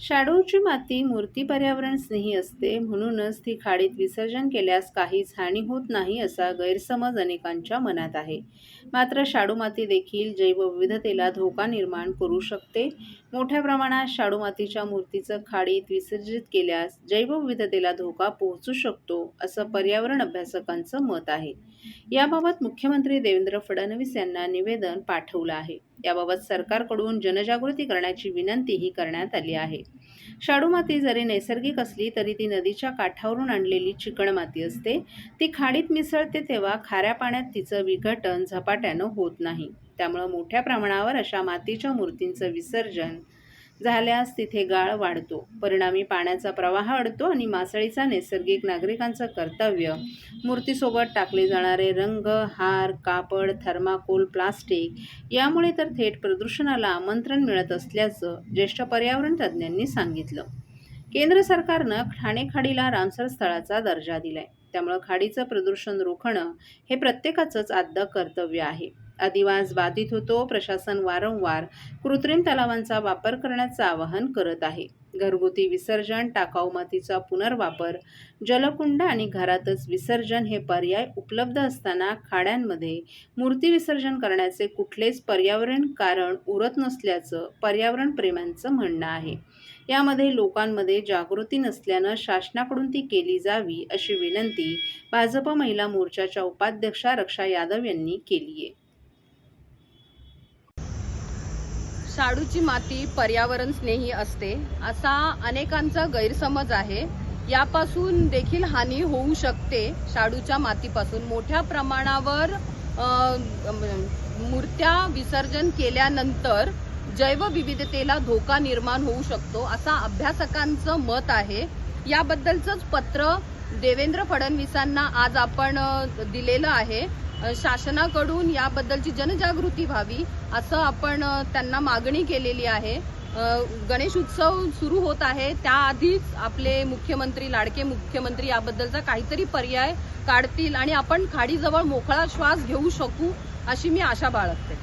शाडूची माती मूर्ती पर्यावरण स्नेही असते म्हणूनच ती खाडीत विसर्जन केल्यास काहीच हानी होत नाही असा गैरसमज अनेकांच्या मनात आहे. मात्र शाडू माती देखील जैवविविधतेला धोका निर्माण करू शकते. मोठ्या प्रमाणात शाडू मातीच्या मूर्तीचं खाडीत विसर्जित केल्यास जैवविविधतेला धोका पोहोचू शकतो असं पर्यावरण अभ्यासकांचं मत आहे. याबाबत मुख्यमंत्री देवेंद्र फडणवीस यांना निवेदन पाठवलं आहे. याबाबत सरकारकडून जनजागृती करण्याची विनंतीही करण्यात आली आहे. शाडू माती जरी नैसर्गिक असली तरी ती नदीच्या काठावरून आणलेली चिकण माती असते. ती खाडीत मिसळते तेव्हा खाऱ्या पाण्यात तिचं विघटन झपाट्यानं होत नाही. त्यामुळं मोठ्या प्रमाणावर अशा मातीच्या मूर्तींचं विसर्जन झाल्यास तिथे गाळ वाढतो. परिणामी पाण्याचा प्रवाह अडतो आणि मासळीचा नैसर्गिक नागरिकांचं कर्तव्य. मूर्तीसोबत टाकले जाणारे रंग हार कापड थर्माकोल प्लास्टिक यामुळे तर थेट प्रदूषणाला आमंत्रण मिळत असल्याचं ज्येष्ठ पर्यावरण तज्ज्ञांनी सांगितलं. केंद्र सरकारनं ठाणे खाडीला रामसर स्थळाचा दर्जा दिलाय. त्यामुळं खाडीचं प्रदूषण रोखणं हे प्रत्येकाचंच आद्य कर्तव्य आहे. अधिवास बाधित होतो. प्रशासन वारंवार कृत्रिम तलावांचा वापर करण्याचं आवाहन करत आहे. घरगुती विसर्जन टाकाऊ मातीचा पुनर्वापर जलकुंड आणि घरातच विसर्जन हे पर्याय उपलब्ध असताना खाड्यांमध्ये मूर्ती विसर्जन करण्याचे कुठलेच पर्यावरण कारण उरत नसल्याचं पर्यावरणप्रेमांचं म्हणणं आहे. यामध्ये लोकांमध्ये जागृती नसल्यानं शासनाकडून ती केली जावी अशी विनंती भाजप महिला मोर्चाच्या उपाध्यक्षा रक्षा यादव यांनी केली आहे शाडूची माती पर्यावरण स्नेही असते असा अनेकांचा गैरसमज आहे. यापासून देखील हानी होऊ शकते शाडूच्या मातीपासून. मोठ्या प्रमाणावर मूर्त्या विसर्जन केल्यानंतर जैवविविधतेला धोका निर्माण होऊ शकतो असा अभ्यासकांचं मत आहे. याबद्दलचंच पत्र देवेंद्र फडणवीसांना आज आपण दिलेलं आहे. शासनाकडून याबद्दलची जनजागृती व्हावी असं आपण त्यांना मागणी केलेली आहे. गणेश उत्सव सुरू होत आहे. त्याआधीच आपले मुख्यमंत्री लाडके मुख्यमंत्री याबद्दलचा काहीतरी पर्याय काढतील आणि आपण खाडीजवळ मोकळा श्वास घेऊ शकू अशी मी आशा बाळगते.